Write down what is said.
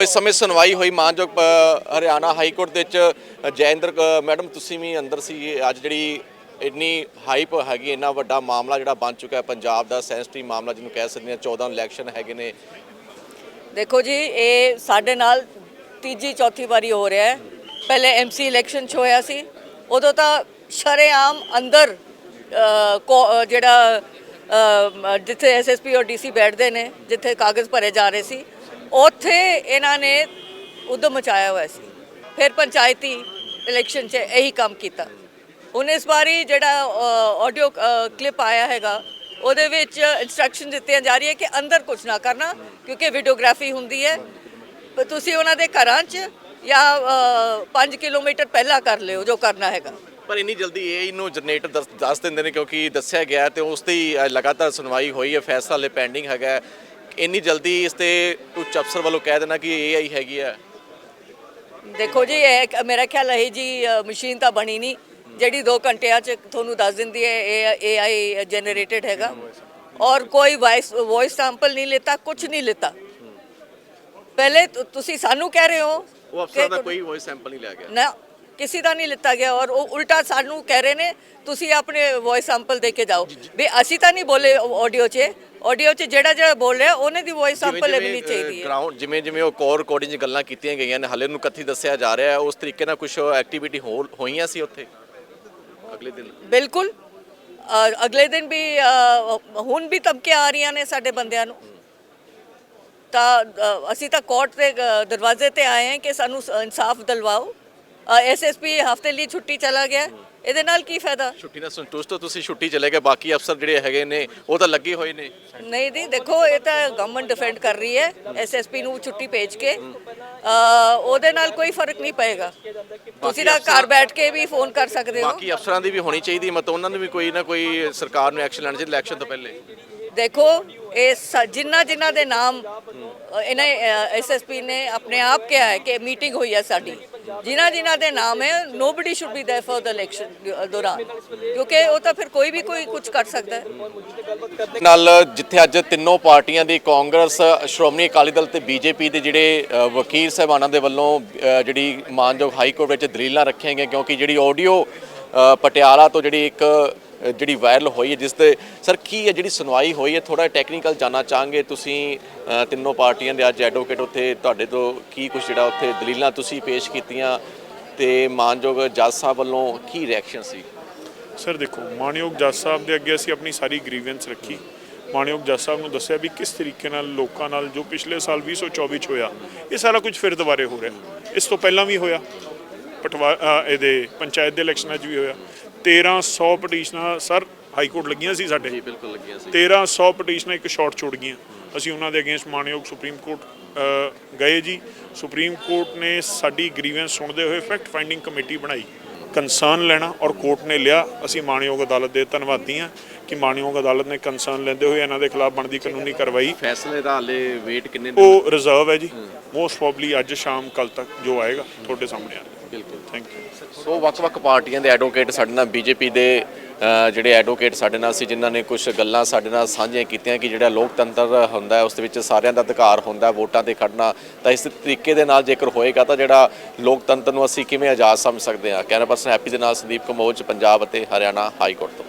ਇਸ ਸਮੇਂ ਸੁਣਵਾਈ ਹੋਈ ਮਾਨਯੋਗ ਹਰਿਆਣਾ ਹਾਈ ਕੋਰਟ ਦੇ ਵਿੱਚ ਜੈਇੰਦਰ ਕ- ਮੈਡਮ ਤੁਸੀਂ ਵੀ ਅੰਦਰ ਸੀ ਅੱਜ ਜਿਹੜੀ ਇੰਨੀ ਹਾਈਪ ਹੈਗੀ ਇੰਨਾ ਵੱਡਾ ਮਾਮਲਾ ਜਿਹੜਾ ਬਣ ਚੁੱਕਾ ਹੈ ਪੰਜਾਬ ਦਾ ਸੈਂਸਿਟਿਵ ਮਾਮਲਾ ਜਿਹਨੂੰ ਕਹਿ ਸਕਦੇ ਹਾਂ 14 ਇਲੈਕਸ਼ਨ ਹੈਗੇ ਨੇ। ਦੇਖੋ ਜੀ ਇਹ ਸਾਡੇ ਨਾਲ ਤੀਜੀ ਚੌਥੀ ਵਾਰੀ ਹੋ ਰਿਹਾ ਹੈ। ਪਹਿਲੇ ਐਮਸੀ ਇਲੈਕਸ਼ਨ ਚ ਹੋਇਆ ਸੀ ਉਦੋਂ ਤਾਂ ਸ਼ਰੇਆਮ ਅੰਦਰ ਕੋ- ਅ, ਜਿਹੜਾ ਅ, ਜਿੱਥੇ ਐਸਐਸਪੀ ਔਰ ਡੀਸੀ ਬੈਠਦੇ ਨੇ ਜਿੱਥੇ ਕਾਗਜ਼ ਭਰੇ ਜਾ ਰਹੇ ਸੀ ਉੱਥੇ ਇਹਨਾਂ ਨੇ ਉਦਮ ਮਚਾਇਆ ਹੋਇਆ ਸੀ। ਫਿਰ ਪੰਚਾਇਤੀ ਇਲੈਕਸ਼ਨ 'ਚ ਇਹੀ ਕੰਮ ਕੀਤਾ। ਹੁਣ ਇਸ ਵਾਰੀ ਜਿਹੜਾ ਆਡੀਓ ਕਲਿੱਪ ਆਇਆ ਹੈਗਾ, ਉਹਦੇ ਵਿੱਚ ਇਨਸਟਰਕਸ਼ਨ ਦਿੱਤੀਆਂ ਜਾ ਰਹੀ ਹੈ ਕਿ ਅੰਦਰ ਕੁਝ ਨਾ ਕਰਨਾ, ਕਿਉਂਕਿ ਵੀਡੀਓਗ੍ਰਾਫੀ ਹੁੰਦੀ ਹੈ। ਤੁਸੀਂ ਉਹਨਾਂ ਦੇ ਘਰਾਂ 'ਚ ਜਾਂ 5 ਕਿਲੋਮੀਟਰ ਪਹਿਲਾਂ ਕਰ ਲਿਓ ਜੋ ਕਰਨਾ ਹੈਗਾ। ਪਰ ਇੰਨੀ ਜਲਦੀ ਇਹ ਇਹਨੂੰ ਜਨਰੇਟਰ ਦੱਸ- ਦੱਸ ਦਿੰਦੇ ਨੇ ਕਿਉਂਕਿ ਦੱਸਿਆ ਗਿਆ ਹੈ ਤੇ ਉਸ ਤੇ ਲਗਾਤਾਰ ਸੁਣਵਾਈ ਹੋਈ ਹੈ, ਫੈਸਲਾ ਹਲੇ ਪੈਂਡਿੰਗ ਹੈਗਾ ਇੰਨੀ ਜਲਦੀ ਇਸ ਤੇ ਉੱਚ ਅਫਸਰ ਵੱਲੋਂ ਕਹਿ ਦੇਣਾ ਕਿ ਇਹ ਆਈ ਹੈਗੀ ਹੈ ਦੇਖੋ ਜੀ ਇਹ ਮੇਰਾ ਖਿਆਲ ਹੈ ਜੀ ਮਸ਼ੀਨ ਤਾਂ ਬਣੀ ਨਹੀਂ। ਜਿਹੜੀ 2 ਘੰਟਿਆਂ 'ਚ ਤੁਹਾਨੂੰ ਦੱਸ ਦਿੰਦੀ ਹੈ ਇਹ ਏਆਈ ਜਨਰੇਟਡ ਹੈਗਾ। ਔਰ ਕੋਈ ਵਾਇਸ ਵੌਇਸ ਸੈਂਪਲ ਨਹੀਂ ਲੈਤਾ ਕੁਝ ਨਹੀਂ ਲੈਤਾ। ਪਹਿਲੇ ਤੁਸੀਂ ਸਾਨੂੰ ਕਹਿ ਰਹੇ ਹੋ ਉਹ ਅਫਸਰ ਦਾ ਕੋਈ ਵੌਇਸ ਸੈਂਪਲ ਨਹੀਂ ਲਿਆ ਗਿਆ। ਨਾ ਕਿਸੇ ਦਾ ਨਹੀਂ ਲਿੱਤਾ ਗਿਆ ਔਰ ਉਹ ਉਲਟਾ ਸਾਨੂੰ ਕਹਿ ਰਹੇ ਨੇ ਤੁਸੀਂ ਆਪਣੇ ਵੌਇਸ ਸੈਂਪਲ ਦੇ ਕੇ ਜਾਓ। ਵੀ ਅਸੀਂ ਤਾਂ ਨਹੀਂ ਬੋਲੇ ਆਡੀਓ 'ਚ ਆਡੀਓ 'ਚ ਜਿਹੜਾ ਜਿਹੜਾ ਬੋਲ ਰਿਹਾ ਉਹਨੇ ਦੀ ਵੌਇਸ ਸੈਂਪਲ ਲੈਣੀ ਚਾਹੀਦੀ ਹੈ। ਗਰਾਊਂਡ ਜਿਵੇਂ ਜਿਵੇਂ ਉਹ ਕੋਰ ਰਿਕਾਰਡਿੰਗ 'ਚ ਗੱਲਾਂ ਕੀਤੀਆਂ ਗਈਆਂ ਨੇ ਹਲੇ ਨੂੰ ਕਥੀ ਦੱਸਿਆ ਜਾ ਰਿਹਾ ਹੈ ਉਸ ਤਰੀਕੇ ਨਾਲ ਕੁਝ ਐਕਟੀਵਿਟੀ ਹੋਈਆਂ ਸੀ ਉੱਥੇ? ਅਗਲੇ ਦਿਨ। ਬਿਲਕੁਲ। ਅਗਲੇ ਦਿਨ ਵੀ ਹੁਣ ਵੀ ਧਮਕੀਆਂ ਆ ਰਹੀਆਂ ਨੇ ਸਾਡੇ ਬੰਦਿਆਂ ਨੂੰ। ਤਾਂ ਅਸੀਂ ਤਾਂ ਕੋਰਟ ਦੇ ਦਰਵਾਜ਼ੇ ਤੇ ਆਏ ਹਾਂ ਕਿ ਸਾਨੂੰ ਇਨਸਾਫ ਦਿਲਵਾਓ। ਐਸਐਸਪੀ ਹਫ਼ਤੇ ਲਈ ਛੁੱਟੀ ਚਲਾ ਗਿਆ। ਇਹਦੇ ਨਾਲ ਕੀ ਫਾਇਦਾ? ਛੁੱਟੀ ਨਾਲ ਸੰਤੁਸ਼ਟ ਹੋ ਤੁਸੀਂ ਛੁੱਟੀ ਚਲੇ ਗਏ ਬਾਕੀ ਅਫਸਰ ਜਿਹੜੇ ਹੈਗੇ ਨੇ ਉਹ ਤਾਂ ਲੱਗੇ ਹੋਏ ਨੇ। ਨਹੀਂ ਦੀ ਦੇਖੋ ਇਹ ਤਾਂ ਗਵਰਨਮੈਂਟ ਡਿਫੈਂਡ ਕਰ ਰਹੀ ਹੈ ਐਸਐਸਪੀ ਨੂੰ ਛੁੱਟੀ ਭੇਜ ਕੇ। ਉਹਦੇ ਨਾਲ ਕੋਈ ਫ਼ਰਕ ਨਹੀਂ ਪਏਗਾ। ਤੁਸੀਂ ਤਾਂ ਘਰ ਬੈਠ ਕੇ ਵੀ ਫੋਨ ਕਰ ਸਕਦੇ ਹੋ। ਬਾਕੀ ਅਫਸਰਾਂ ਦੀ ਵੀ ਹੋਣੀ ਚਾਹੀਦੀ ਮਤ ਉਹਨਾਂ ਨੂੰ ਵੀ ਕੋਈ ਨਾ ਕੋਈ ਸਰਕਾਰ ਨੂੰ ਐਕਸ਼ਨ ਲੈਣਾ ਚਾਹੀਦਾ ਇਲੈਕਸ਼ਨ ਤੋਂ ਪਹਿਲੇ। ਦੇਖੋ ਇਹ ਜਿੰਨਾ ਜਿੰਨਾ ਦੇ ਨਾਮ ਇਹਨਾਂ ਐਸਐਸਪੀ ਨੇ ਆਪਣੇ ਆਪ ਕਿਹਾ ਹੈ ਕਿ ਮੀਟਿੰਗ ਹੋਈ ਹੈ ਸਾਡੀ। ਜਿਨ੍ਹਾਂ ਜਿਨ੍ਹਾਂ ਦੇ ਨਾਮ ਹੈ nobody should be there for the election ਦੌਰਾਨ। ਕਿਉਂਕਿ ਉਹ ਤਾਂ ਫਿਰ ਕੋਈ ਵੀ ਕੋਈ ਕੁਝ ਕਰ ਸਕਦਾ ਨਾਲ ਜਿੱਥੇ ਅੱਜ ਤਿੰਨੋਂ ਪਾਰਟੀਆਂ ਦੀ ਕਾਂਗਰਸ, ਸ਼੍ਰੋਮਣੀ ਅਕਾਲੀ ਦਲ ਤੇ ਬੀਜੇਪੀ ਦੇ ਜਿਹੜੇ ਵਕੀਲ ਸਹਿਬਾਨਾਂ ਦੇ ਵੱਲੋਂ ਜਿਹੜੀ ਮਾਨਯੋਗ ਹਾਈ ਕੋਰਟ ਵਿੱਚ ਦਲੀਲਾਂ ਰੱਖੀਆਂ ਗਈਆਂ, ਕਿਉਂਕਿ ਜਿਹੜੀ ਆਡੀਓ ਪਟਿਆਲਾ ਤੋਂ ਜਿਹੜੀ ਇੱਕ ਜਿਹੜੀ ਵਾਇਰਲ ਹੋਈ ਹੈ, ਜਿਸ ਤੇ ਸਰ ਕੀ ਹੈ ਜਿਹੜੀ ਸੁਣਵਾਈ ਹੋਈ ਹੈ ਥੋੜਾ ਟੈਕਨੀਕਲ ਜਾਨਣਾ ਚਾਹਾਂਗੇ ਤੁਸੀਂ ਤਿੰਨੋਂ ਪਾਰਟੀਆਂ ਦੇ ਅੱਜ ਐਡਵੋਕੇਟ ਉੱਥੇ ਤੁਹਾਡੇ ਤੋਂ ਕੀ ਕੁਝ ਜਿਹੜਾ ਉੱਥੇ ਦਲੀਲਾਂ ਤੁਸੀਂ ਪੇਸ਼ ਕੀਤੀਆਂ ਤੇ ਮਾਨਯੋਗ ਜੱਜ ਸਾਹਿਬ ਵੱਲੋਂ ਕੀ ਰਿਐਕਸ਼ਨ ਸੀ? ਸਰ ਦੇਖੋ, ਮਾਨਯੋਗ ਜੱਜ ਸਾਹਿਬ ਦੇ ਅੱਗੇ ਅਸੀਂ ਆਪਣੀ ਸਾਰੀ ਗ੍ਰੀਵੈਂਸ ਰੱਖੀ। ਮਾਨਯੋਗ ਜੱਜ ਸਾਹਿਬ ਨੂੰ ਦੱਸਿਆ ਵੀ ਕਿਸ ਤਰੀਕੇ ਨਾਲ ਲੋਕਾਂ ਨਾਲ ਜੋ ਪਿਛਲੇ ਸਾਲ 2024 ਚ ਹੋਇਆ, ਇਹ ਸਾਰਾ ਕੁਝ ਫਿਰ ਦੁਬਾਰੇ ਹੋ ਰਿਹਾ। ਇਸ ਤੋਂ ਪਹਿਲਾਂ ਵੀ ਹੋਇਆ। ਪਟਵਾ ਇਹਦੇ ਪੰਚਾਇਤ ਦੇ ਇਲੈਕਸ਼ਨਾਂ 'ਚ ਵੀ ਹੋਇਆ। 1300 ਪਟੀਸ਼ਨਾਂ ਸਰ ਹਾਈ ਕੋਰਟ ਲੱਗੀਆਂ ਸੀ ਸਾਡੇ। ਜੀ ਬਿਲਕੁਲ ਲੱਗੀਆਂ ਸੀ। 1300 ਪਟੀਸ਼ਨਾਂ ਇੱਕ ਸ਼ਾਰਟ ਛੁੱਟ ਗਈਆਂ। ਅਸੀਂ ਉਹਨਾਂ ਦੇ ਅਗੇਂਸਟ ਮਾਨਯੋਗ ਸੁਪਰੀਮ ਕੋਰਟ ਗਏ ਜੀ। ਸੁਪਰੀਮ ਕੋਰਟ ਨੇ ਸਾਡੀ ਗ੍ਰੀਵੈਂਸ ਸੁਣਦੇ ਹੋਏ ਫੈਕਟ ਫਾਈਂਡਿੰਗ ਕਮੇਟੀ ਬਣਾਈ। ਕੰਸਰਨ ਲੈਣਾ ਔਰ ਕੋਰਟ ਨੇ ਲਿਆ। ਅਸੀਂ ਮਾਨਯੋਗ ਅਦਾਲਤ ਦੇ ਧੰਨਵਾਦੀ ਹਾਂ। ਕਿ ਮਾਨਯੋਗ ਅਦਾਲਤ ਨੇ ਕੰਸਰਨ ਲੈਂਦੇ ਹੋਏ ਇਹਨਾਂ ਦੇ ਖਿਲਾਫ ਬਣਦੀ ਕਾਨੂੰਨੀ ਕਾਰਵਾਈ। ਫੈਸਲੇ ਦਾ ਹਾਲੇ ਵੇਟ ਕਿੰਨੇ ਦਿਨ ਉਹ ਰਿਜ਼ਰਵ ਹੈ ਜੀ। ਮੋਸਟ ਪ੍ਰੋਬਬਲੀ ਅੱਜ ਸ਼ਾਮ ਕੱਲ ਤੱਕ ਜੋ ਆਏਗਾ ਤੁਹਾਡੇ ਸਾਹਮਣੇ ਆਏਗਾ। ਬਿਲਕੁਲ। ਥੈਂਕ ਯੂ ਸੋ ਵੱਖ-ਵੱਖ ਪਾਰਟੀਆਂ ਦੇ ਐਡਵੋਕੇਟ ਸਾਡੇ ਨਾਲ ਬੀਜੇਪੀ ਦੇ ਜਿਹੜੇ ਐਡਵੋਕੇਟ ਸਾਡੇ ਨਾਲ ਸੀ ਜਿਨ੍ਹਾਂ ਨੇ ਕੁਝ ਗੱਲਾਂ ਸਾਡੇ ਨਾਲ ਸਾਂਝੀਆਂ ਕੀਤੀਆਂ ਕਿ ਜਿਹੜਾ ਲੋਕਤੰਤਰ ਹੁੰਦਾ ਹੈ ਉਸ ਦੇ ਵਿੱਚ ਸਾਰਿਆਂ ਦਾ ਅਧਿਕਾਰ ਹੁੰਦਾ ਵੋਟਾਂ ਤੇ ਖੜਨਾ ਤਾਂ ਇਸ ਤਰੀਕੇ ਦੇ ਨਾਲ ਜੇਕਰ ਹੋਏਗਾ ਤਾਂ ਜਿਹੜਾ ਲੋਕਤੰਤਰ ਨੂੰ ਅਸੀਂ ਕਿਵੇਂ ਆਜ਼ਾਦ ਸਮਝ ਸਕਦੇ ਹਾਂ? ਕੈਮਰਾ ਪਰਸਨ ਹੈਪੀ ਦੇ ਨਾਲ ਸੰਦੀਪ ਕੰਬੋਜ ਪੰਜਾਬ ਅਤੇ ਹਰਿਆਣਾ ਹਾਈ ਕੋਰਟ ਤੋਂ।